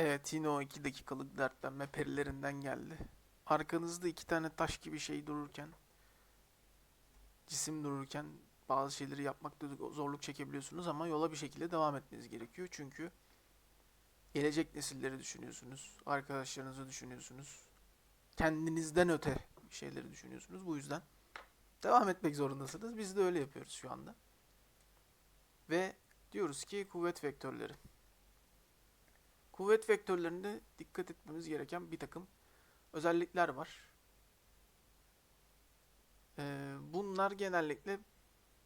Evet yine o iki dakikalık dertlenme perilerinden geldi. Arkanızda iki tane taş gibi şey dururken, cisim dururken bazı şeyleri yapmakta zorluk çekebiliyorsunuz ama yola bir şekilde devam etmeniz gerekiyor. Çünkü gelecek nesilleri düşünüyorsunuz, arkadaşlarınızı düşünüyorsunuz, kendinizden öte şeyleri düşünüyorsunuz. Bu yüzden devam etmek zorundasınız. Biz de öyle yapıyoruz şu anda. Ve diyoruz ki kuvvet vektörleri. Kuvvet vektörlerinde dikkat etmemiz gereken bir takım özellikler var. Ee, bunlar genellikle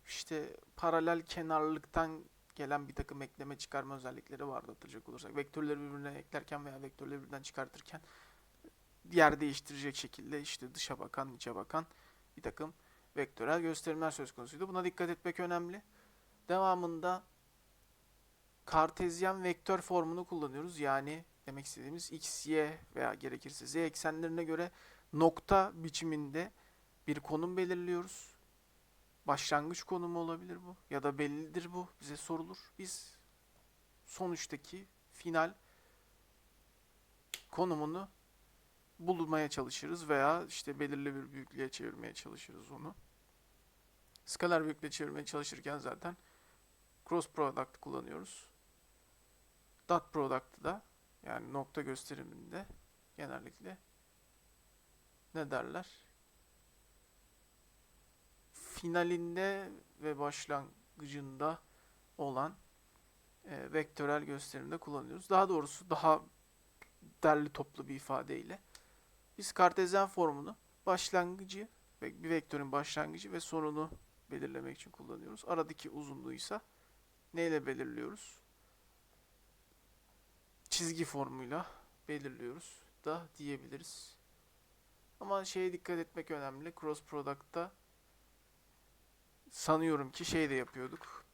işte paralel kenarlıktan gelen bir takım ekleme çıkarma özellikleri vardı hatırlayacak olursak. Vektörleri birbirine eklerken veya vektörleri birbirinden çıkartırken yer değiştirecek şekilde işte dışa bakan, içe bakan bir takım vektörel gösterimler söz konusuydu. Buna dikkat etmek önemli. Devamında kartezyen vektör formunu kullanıyoruz. Yani demek istediğimiz x, y veya gerekirse z eksenlerine göre nokta biçiminde bir konum belirliyoruz. Başlangıç konumu olabilir bu ya da bellidir bu bize sorulur. Biz sonuçtaki final konumunu bulmaya çalışırız veya işte belirli bir büyüklüğe çevirmeye çalışırız onu. Skalar büyüklüğe çevirmeye çalışırken zaten cross product kullanıyoruz. Dot product'ı da yani nokta gösteriminde genellikle ne derler? Finalinde ve başlangıcında olan e, vektörel gösterimde kullanıyoruz. Daha doğrusu daha derli toplu bir ifadeyle biz kartezyen formunu başlangıcı ve bir vektörün başlangıcı ve sonunu belirlemek için kullanıyoruz. Aradaki uzunluğu ise neyle belirliyoruz? Çizgi formuyla belirliyoruz da diyebiliriz. Ama şeye dikkat etmek önemli. Cross product'ta sanıyorum ki şey de yapıyorduk.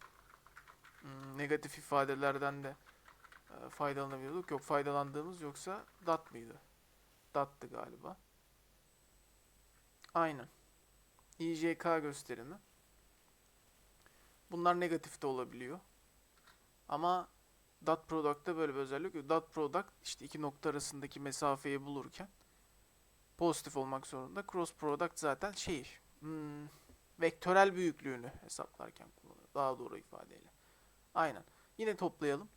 Hmm, negatif ifadelerden de e, faydalanabiliyorduk. Yok faydalandığımız yoksa dot mıydı? Dot'tı galiba. Aynen. IJK gösterimi. Bunlar negatif de olabiliyor. Ama dot product'ta böyle bir özellik yok. Dot product işte iki nokta arasındaki mesafeyi bulurken pozitif olmak zorunda. Cross product zaten şey hmm, vektörel büyüklüğünü hesaplarken kullanılıyor. Daha doğru ifadeyle. Aynen. Yine toplayalım.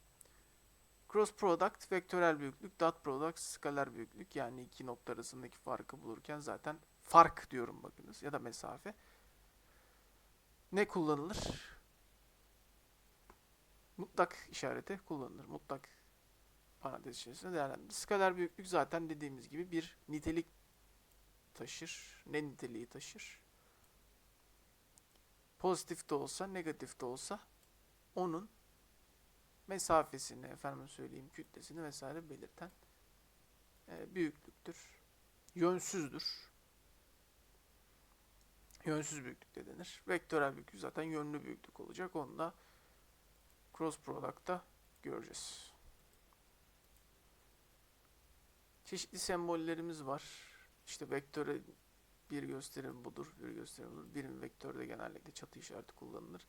Cross product vektörel büyüklük, dot product skaler büyüklük yani iki nokta arasındaki farkı bulurken zaten fark diyorum bakınız ya da mesafe. Ne kullanılır? Mutlak işareti kullanılır. Mutlak parantez içerisinde değerlendirilir. Skaler büyüklük zaten dediğimiz gibi bir nitelik taşır. Ne niteliği taşır? Pozitif de olsa, negatif de olsa onun mesafesini, efendim söyleyeyim kütlesini vesaire belirten e, büyüklüktür. Yönsüzdür. Yönsüz büyüklük de denir. Vektörel büyüklük zaten yönlü büyüklük olacak. Onu da cross product'ta göreceğiz. Çeşitli sembollerimiz var. İşte vektöre bir gösterim budur, bir gösterim budur. Birim vektörde genellikle çatı işareti kullanılır.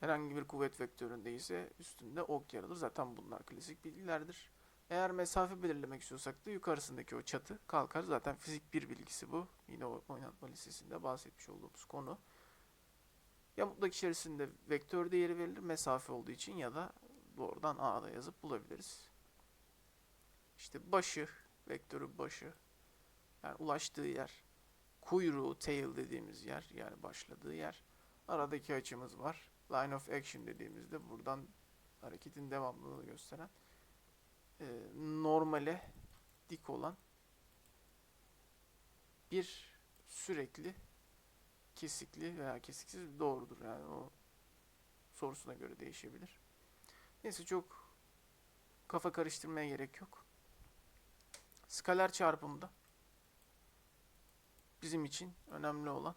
Herhangi bir kuvvet vektöründe ise üstünde ok yer alır. Zaten bunlar klasik bilgilerdir. Eğer mesafe belirlemek istiyorsak da yukarısındaki o çatı kalkar. Zaten fizik bir bilgisi bu. Yine o oynatma listesinde bahsetmiş olduğumuz konu. Ya mutlak içerisinde vektör değeri verilir mesafe olduğu için ya da doğrudan A'da yazıp bulabiliriz. İşte başı, vektörü başı, yani ulaştığı yer, kuyruğu, tail dediğimiz yer, yani başladığı yer. Aradaki açımız var. Line of action dediğimizde buradan hareketin devamlılığını gösteren e, normale dik olan bir sürekli kesikli veya kesiksiz doğrudur. Yani o sorusuna göre değişebilir. Neyse çok kafa karıştırmaya gerek yok. Skaler çarpımda bizim için önemli olan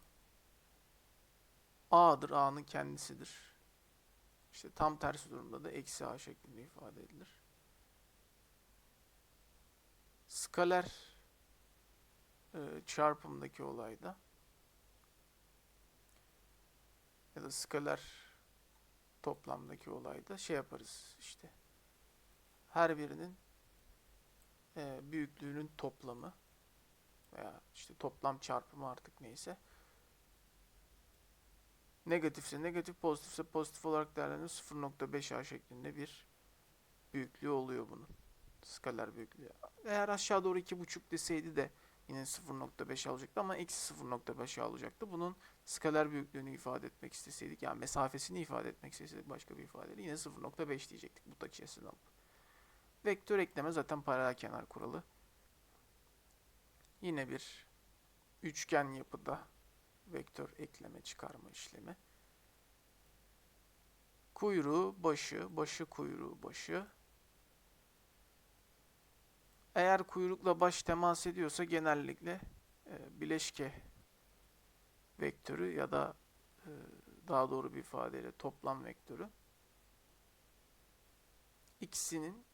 A'dır, A'nın kendisidir. İşte tam tersi durumda da eksi A şeklinde ifade edilir. Skaler e, çarpımdaki olayda ya da skaler toplamdaki olayda şey yaparız işte. her birinin e, büyüklüğünün toplamı veya işte toplam çarpımı artık neyse negatifse negatif pozitifse pozitif olarak değerleniyor 0.5a şeklinde bir büyüklüğü oluyor bunun. Skaler büyüklüğü. Eğer aşağı doğru 2.5 deseydi de yine 0.5 alacaktı ama eksi 0.5 alacaktı. Bunun skaler büyüklüğünü ifade etmek isteseydik yani mesafesini ifade etmek isteseydik başka bir ifadeyle yine 0.5 diyecektik bu açısından alıp. Vektör ekleme zaten paralel kenar kuralı. Yine bir üçgen yapıda vektör ekleme çıkarma işlemi. Kuyruğu, başı, başı kuyruğu, başı. Eğer kuyrukla baş temas ediyorsa genellikle e, bileşke vektörü ya da e, daha doğru bir ifadeyle toplam vektörü ikisinin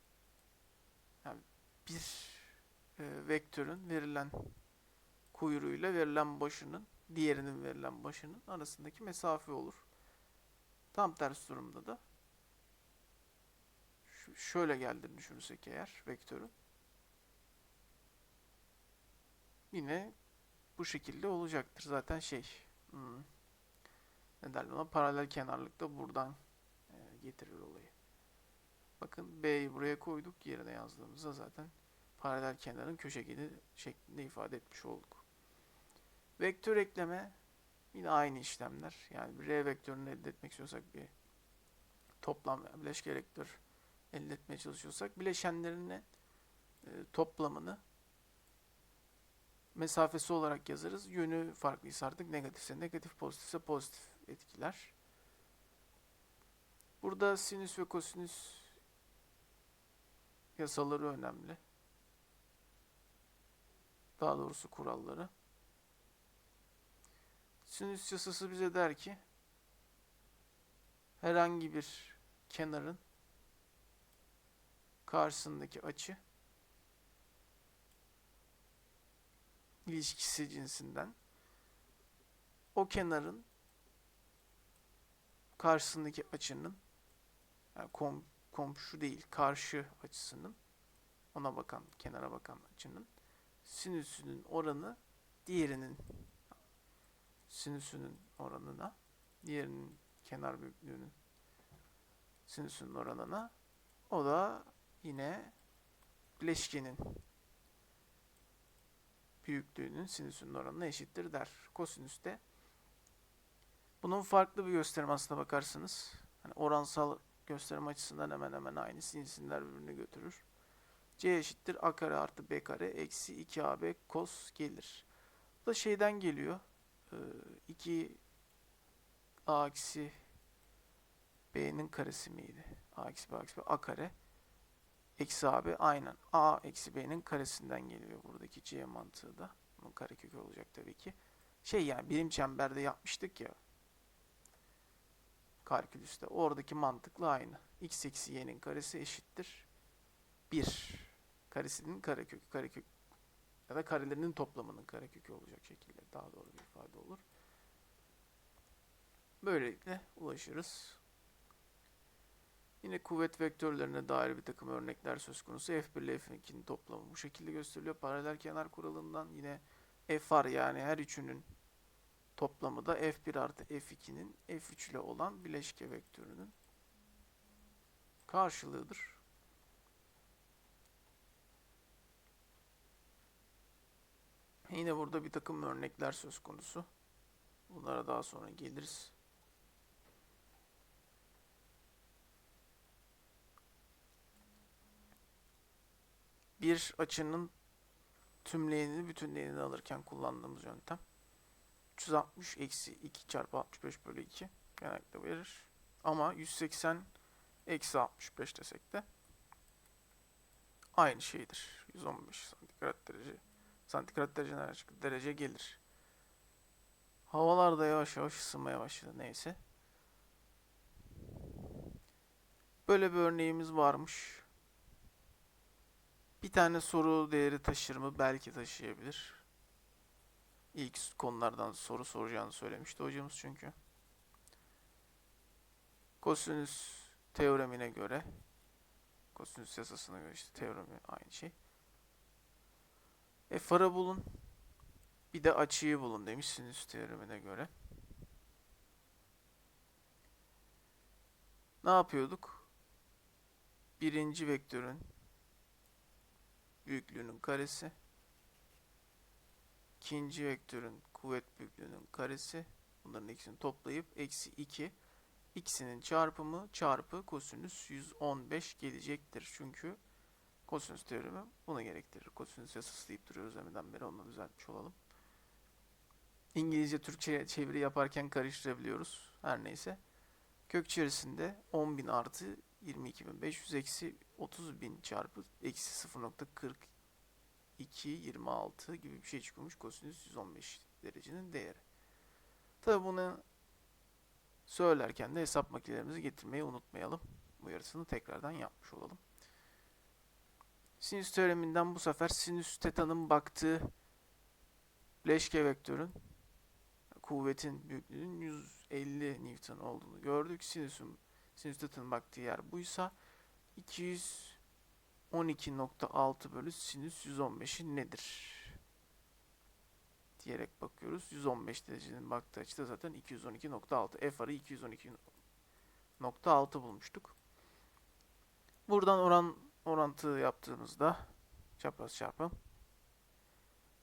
yani bir e, vektörün verilen kuyruğuyla verilen başının diğerinin verilen başının arasındaki mesafe olur. Tam tersi durumda da şöyle geldiğini düşünürsek eğer vektörün yine bu şekilde olacaktır. Zaten şey hmm, ne derler ona paralel kenarlıkta buradan e, getirir olayı. Bakın B'yi buraya koyduk. Yerine yazdığımızda zaten paralel kenarın köşegeni şeklinde ifade etmiş olduk. Vektör ekleme yine aynı işlemler. Yani bir R vektörünü elde etmek istiyorsak bir toplam bileşke vektör elde etmeye çalışıyorsak bileşenlerinin e, toplamını mesafesi olarak yazarız. Yönü farklıysa artık negatifse negatif, pozitifse pozitif etkiler. Burada sinüs ve kosinüs yasaları önemli. Daha doğrusu kuralları. Sinüs yasası bize der ki herhangi bir kenarın karşısındaki açı ilişkisi cinsinden o kenarın karşısındaki açının yani kom, komşu değil karşı açısının ona bakan kenara bakan açının sinüsünün oranı diğerinin sinüsünün oranına diğerinin kenar büyüklüğünün sinüsünün oranına o da yine bileşkenin büyüklüğünün sinüsünün oranına eşittir der. Kosinüs de bunun farklı bir gösterim aslına bakarsınız. Hani oransal gösterim açısından hemen hemen aynı. Sinüsler birbirini götürür. C eşittir A kare artı B kare eksi 2AB kos gelir. Bu da şeyden geliyor. 2 A eksi B'nin karesi miydi? A eksi B eksi B A kare eksi AB aynen. A eksi B'nin karesinden geliyor buradaki C mantığı da. Bunun karekökü olacak tabii ki. Şey yani birim çemberde yapmıştık ya. Kalkülüste. Oradaki mantıkla aynı. X eksi y'nin karesi eşittir. 1. Karesinin karekökü. Karekök ya da karelerinin toplamının karekökü olacak şekilde daha doğru bir ifade olur. Böylelikle ulaşırız. Yine kuvvet vektörlerine dair bir takım örnekler söz konusu. F1 ile F2'nin toplamı bu şekilde gösteriliyor. Paralel kenar kuralından yine FR yani her üçünün toplamı da F1 artı F2'nin F3 ile olan bileşke vektörünün karşılığıdır. Yine burada bir takım örnekler söz konusu. Bunlara daha sonra geliriz. Bir açının tümleyeni bütünleyeni alırken kullandığımız yöntem. 360 eksi 2 çarpı 65 bölü 2 genellikle verir. Ama 180 eksi 65 desek de aynı şeydir. 115 santigrat derece santigrat derece derece gelir. Havalar da yavaş yavaş ısınmaya başladı neyse. Böyle bir örneğimiz varmış. Bir tane soru değeri taşır mı? Belki taşıyabilir. İlk konulardan soru soracağını söylemişti hocamız çünkü. Kosinüs teoremine göre Kosinüs yasasına göre işte teoremi aynı şey. E farı bulun. Bir de açıyı bulun demiş sinüs teoremine göre. Ne yapıyorduk? Birinci vektörün büyüklüğünün karesi. ikinci vektörün kuvvet büyüklüğünün karesi. Bunların ikisini toplayıp eksi 2 ikisinin çarpımı çarpı kosinüs 115 gelecektir. Çünkü kosinüs teoremi bunu gerektirir. Kosinüs yasası deyip duruyoruz deminden beri onu düzeltmiş olalım. İngilizce Türkçe çeviri yaparken karıştırabiliyoruz. Her neyse. Kök içerisinde 10.000 artı 22.500 eksi 30.000 çarpı eksi 0.42 26 gibi bir şey çıkmış kosinüs 115 derecenin değeri. Tabi bunu söylerken de hesap makinelerimizi getirmeyi unutmayalım. Uyarısını tekrardan yapmış olalım. Sinüs teoreminden bu sefer sinüs teta'nın baktığı bileşke vektörün kuvvetin büyüklüğünün 150 Newton olduğunu gördük. Sinüsün sinüs teta'nın baktığı yer buysa 212.6 bölü sinüs 115'i nedir? diyerek bakıyoruz. 115 derecenin baktığı açıda zaten 212.6. F arı 212.6 bulmuştuk. Buradan oran orantı yaptığımızda çapraz çarpım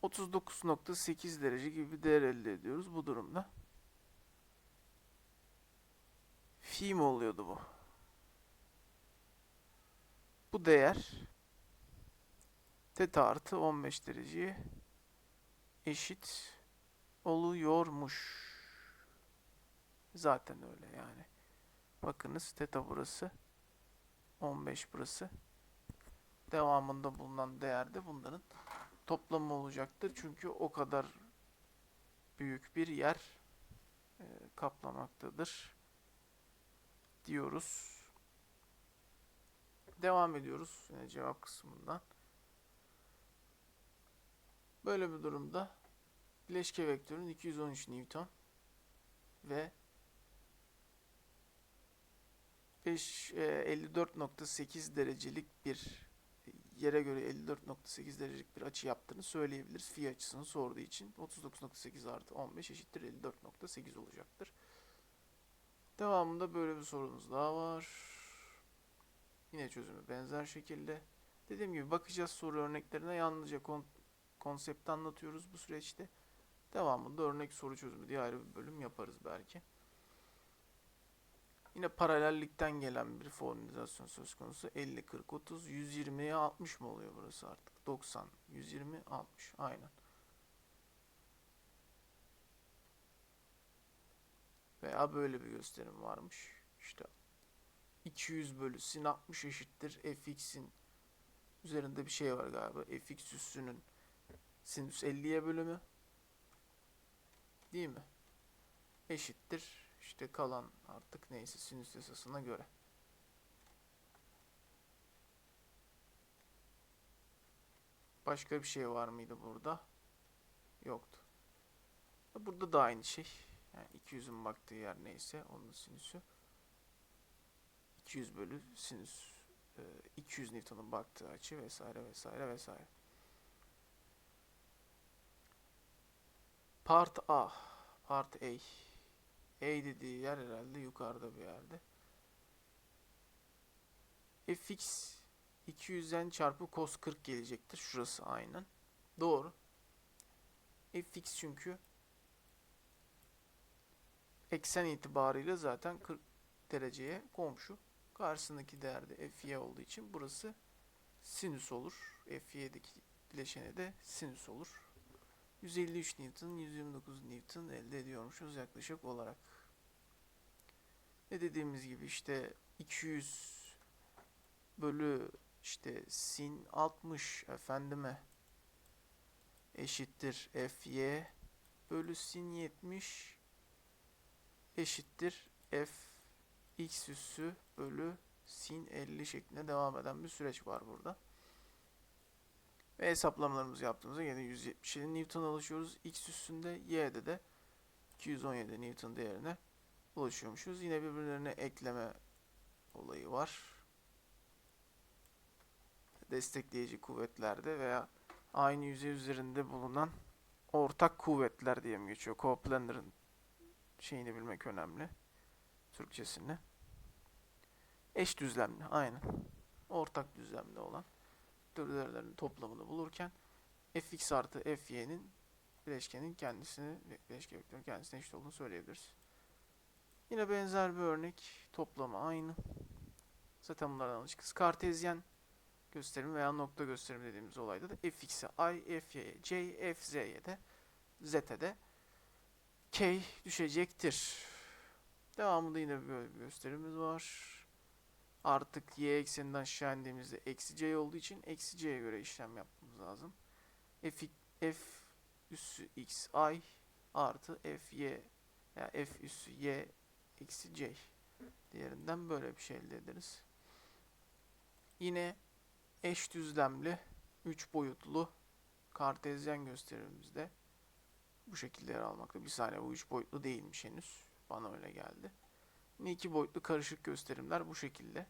39.8 derece gibi bir değer elde ediyoruz bu durumda. Fi mi oluyordu bu? Bu değer teta artı 15 dereceye eşit oluyormuş. Zaten öyle yani. Bakınız teta burası. 15 burası. Devamında bulunan değer de bunların toplamı olacaktır. Çünkü o kadar büyük bir yer e, kaplamaktadır diyoruz. Devam ediyoruz yine cevap kısmından. Böyle bir durumda bileşke vektörün 213 Newton ve 5 e, 54.8 derecelik bir yere göre 54.8 derecelik bir açı yaptığını söyleyebiliriz. Fi açısını sorduğu için 39.8 artı 15 eşittir 54.8 olacaktır. Devamında böyle bir sorumuz daha var. Yine çözümü benzer şekilde. Dediğim gibi bakacağız soru örneklerine yalnızca kon konsepti anlatıyoruz bu süreçte. Devamında örnek soru çözümü diye ayrı bir bölüm yaparız belki. Yine paralellikten gelen bir formülizasyon söz konusu. 50, 40, 30, 120'ye 60 mı oluyor burası artık? 90, 120, 60. Aynen. Veya böyle bir gösterim varmış. İşte 200 bölü sin 60 eşittir fx'in üzerinde bir şey var galiba. fx üssünün sinüs 50'ye bölümü. Değil mi? Eşittir. İşte kalan artık neyse sinüs yasasına göre. Başka bir şey var mıydı burada? Yoktu. Burada da aynı şey. Yani 200'ün baktığı yer neyse onun sinüsü. 200 bölü sinüs 200 Newton'un baktığı açı vesaire vesaire vesaire. Part A. Part A. A dediği yer herhalde yukarıda bir yerde. fx 200'den çarpı cos 40 gelecektir. Şurası aynen. Doğru. fx çünkü eksen itibarıyla zaten 40 dereceye komşu. Karşısındaki değerde fy olduğu için burası sinüs olur. fy'deki bileşene de sinüs olur. 153 Newton, 129 Newton elde ediyormuşuz yaklaşık olarak. Ne dediğimiz gibi işte 200 bölü işte sin 60 efendime eşittir fy bölü sin 70 eşittir f x üssü bölü sin 50 şeklinde devam eden bir süreç var burada. Ve hesaplamalarımızı yaptığımızda yine 177 Newton alışıyoruz. X üstünde Y'de de 217 Newton değerine ulaşıyormuşuz. Yine birbirlerine ekleme olayı var. destekleyici kuvvetlerde veya aynı yüzey üzerinde bulunan ortak kuvvetler diye mi geçiyor? Coplaner'ın şeyini bilmek önemli. Türkçesini. Eş düzlemli, aynen. Ortak düzlemde olan türevlerin toplamını bulurken fx artı fy'nin bileşkenin kendisini, bileşke vektörün kendisine eşit olduğunu söyleyebiliriz. Yine benzer bir örnek. Toplama aynı. Zaten bunlardan alışıkız. Kartezyen gösterim veya nokta gösterim dediğimiz olayda da fx'e i, fy'ye j, fz'ye de z'e de k düşecektir. Devamında yine böyle bir gösterimimiz var. Artık y ekseninden aşağı indiğimizde eksi c olduğu için eksi c'ye göre işlem yapmamız lazım. f, f üssü x i artı f y veya f üssü y eksi c diğerinden böyle bir şey elde ederiz. Yine eş düzlemli 3 boyutlu kartezyen gösterimimizde bu şekilde yer almakta. Bir saniye bu 3 boyutlu değilmiş henüz. Bana öyle geldi. Yine 2 boyutlu karışık gösterimler bu şekilde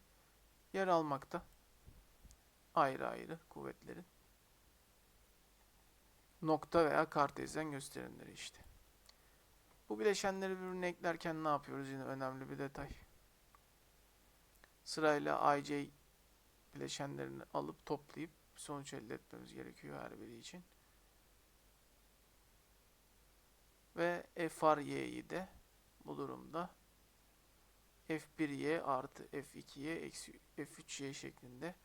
yer almakta. Ayrı ayrı kuvvetlerin. Nokta veya kartezyen gösterimleri işte. Bu bileşenleri birbirine eklerken ne yapıyoruz? Yine önemli bir detay. Sırayla IJ bileşenlerini alıp toplayıp sonuç elde etmemiz gerekiyor her biri için. Ve FRY'yi de bu durumda F1Y artı F2Y eksi F3Y şeklinde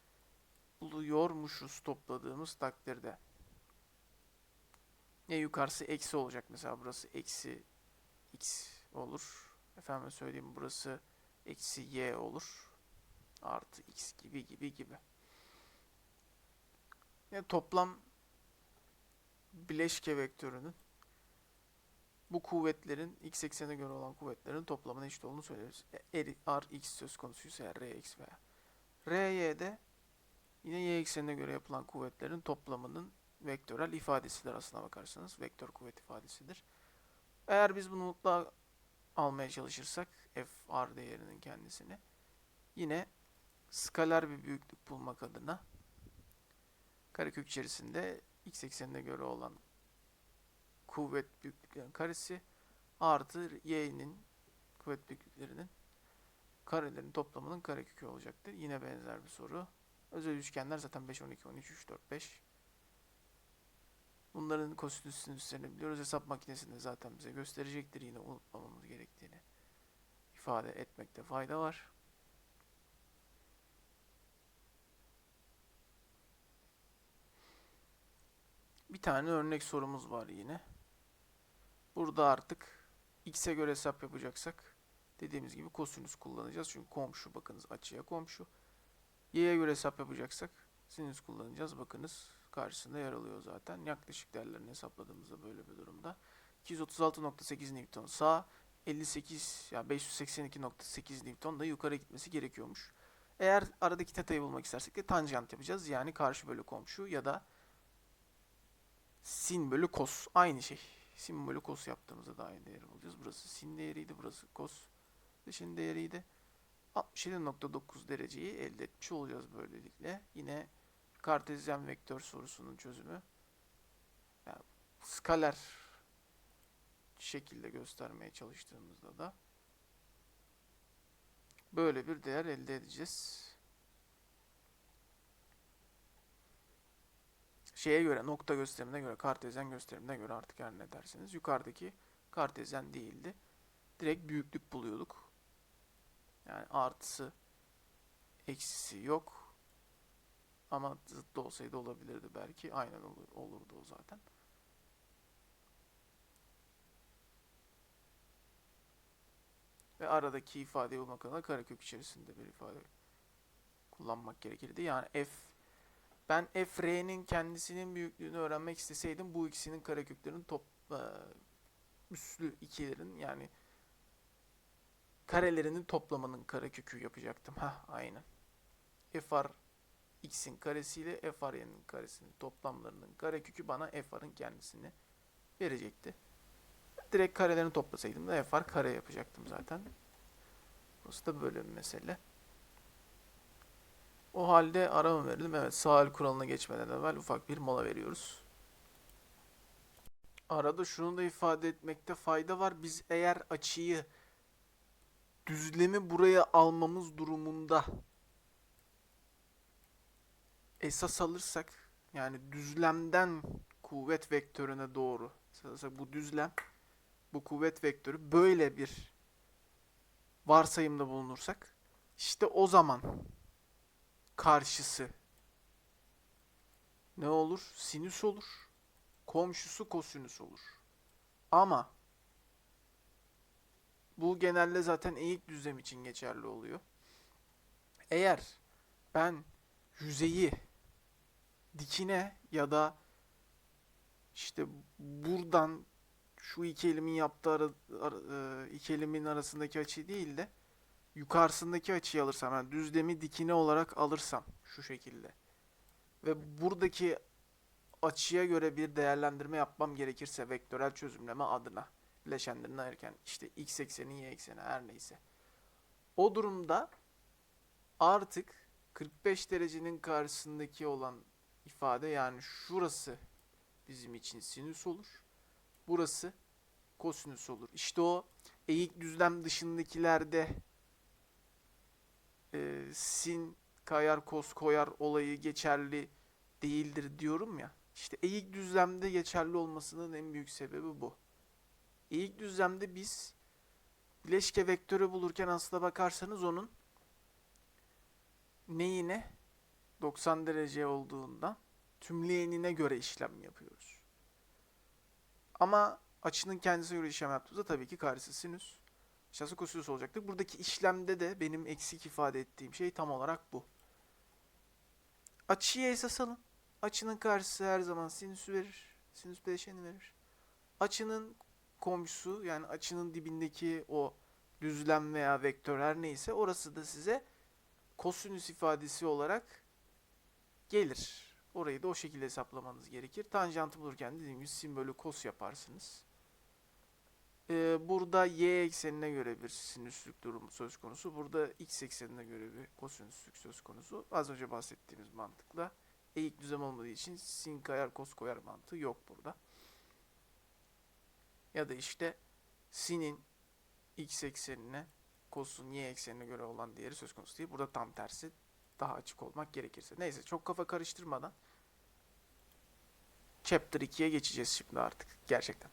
buluyormuşuz topladığımız takdirde. Ya yukarısı eksi olacak mesela burası eksi x olur. Efendim söyleyeyim burası eksi y olur. Artı x gibi gibi gibi. Yani toplam bileşke vektörünün bu kuvvetlerin x eksenine göre olan kuvvetlerin toplamına eşit olduğunu söyleriz. E, R x söz konusuysa eğer r veya ry'de yine y eksenine göre yapılan kuvvetlerin toplamının vektörel ifadesidir aslına bakarsanız. Vektör kuvvet ifadesidir. Eğer biz bunu mutlaka almaya çalışırsak f r değerinin kendisini yine skaler bir büyüklük bulmak adına karekök içerisinde x eksenine göre olan kuvvet büyüklüklerinin karesi artı y'nin kuvvet büyüklüklerinin karelerin toplamının karekökü olacaktır. Yine benzer bir soru. Özel üçgenler zaten 5, 12, 13, 3, 4, 5. Bunların kosinüsünün üstlerini biliyoruz. Hesap makinesinde zaten bize gösterecektir yine unutmamamız gerektiğini ifade etmekte fayda var. Bir tane örnek sorumuz var yine. Burada artık x'e göre hesap yapacaksak dediğimiz gibi kosinüs kullanacağız. Çünkü komşu bakınız açıya komşu. Y'ye göre hesap yapacaksak sinüs kullanacağız. Bakınız karşısında yer alıyor zaten. Yaklaşık değerlerini hesapladığımızda böyle bir durumda. 236.8 Newton sağ, 58 ya yani 582.8 Newton da yukarı gitmesi gerekiyormuş. Eğer aradaki teta'yı bulmak istersek de tanjant yapacağız. Yani karşı bölü komşu ya da sin bölü kos aynı şey. Sin bölü kos yaptığımızda da aynı değeri bulacağız. Burası sin değeriydi, burası kos dışın değeriydi. 67.9 dereceyi elde etmiş olacağız böylelikle. Yine kartezyen vektör sorusunun çözümü. Yani skaler şekilde göstermeye çalıştığımızda da böyle bir değer elde edeceğiz. Şeye göre, nokta gösterimine göre, kartezyen gösterimine göre artık her ne derseniz. Yukarıdaki kartezyen değildi. Direkt büyüklük buluyorduk. Yani artısı, eksisi yok. Ama zıttı olsaydı olabilirdi belki. Aynen olur, olurdu o zaten. Ve aradaki ifadeyi bulmak adına karekök içerisinde bir ifade kullanmak gerekirdi. Yani f ben f r'nin kendisinin büyüklüğünü öğrenmek isteseydim bu ikisinin kareköklerinin top e, üslü ikilerin yani karelerinin toplamının karekökü yapacaktım. Ha aynen. fr x'in karesiyle fr y'nin karesinin toplamlarının karekökü bana fr'ın kendisini verecekti. Direkt karelerini toplasaydım da fr kare yapacaktım zaten. Burası da böyle bir mesele. O halde ara mı verelim? Evet, sağ kuralına geçmeden evvel ufak bir mola veriyoruz. Arada şunu da ifade etmekte fayda var. Biz eğer açıyı düzlemi buraya almamız durumunda esas alırsak yani düzlemden kuvvet vektörüne doğru bu düzlem bu kuvvet vektörü böyle bir varsayımda bulunursak işte o zaman karşısı ne olur? Sinüs olur. Komşusu kosinüs olur. Ama bu genelde zaten eğik düzlem için geçerli oluyor. Eğer ben yüzeyi dikine ya da işte buradan şu iki elimin yaptığı ara, ara- e, iki elimin arasındaki açı değil de yukarısındaki açıyı alırsam yani düzlemi dikine olarak alırsam şu şekilde ve buradaki açıya göre bir değerlendirme yapmam gerekirse vektörel çözümleme adına bileşenlerini ayırırken işte x ekseni y ekseni her neyse. O durumda artık 45 derecenin karşısındaki olan ifade yani şurası bizim için sinüs olur. Burası kosinüs olur. İşte o eğik düzlem dışındakilerde sin kayar kos koyar olayı geçerli değildir diyorum ya. İşte eğik düzlemde geçerli olmasının en büyük sebebi bu. Eğik düzlemde biz bileşke vektörü bulurken aslına bakarsanız onun neyine 90 derece olduğundan tümleyenine göre işlem yapıyoruz. Ama açının kendisine göre işlem yaptığımızda tabii ki karşısı sinüs, aşağısı kosinüs olacaktır. Buradaki işlemde de benim eksik ifade ettiğim şey tam olarak bu. Açıyı esas alın. Açının karşısı her zaman sinüsü verir. Sinüs bileşeni verir. Açının komşusu yani açının dibindeki o düzlem veya vektör her neyse orası da size kosinüs ifadesi olarak gelir. Orayı da o şekilde hesaplamanız gerekir. Tanjantı bulurken dediğim gibi sin bölü kos yaparsınız. Ee, burada y eksenine göre bir sinüslük durumu söz konusu. Burada x eksenine göre bir kosinüslük söz konusu. Az önce bahsettiğimiz mantıkla eğik düzlem olmadığı için sin kayar kos koyar mantığı yok burada. Ya da işte sinin x eksenine kosun y eksenine göre olan değeri söz konusu değil. Burada tam tersi daha açık olmak gerekirse. Neyse çok kafa karıştırmadan Chapter 2'ye geçeceğiz şimdi artık gerçekten.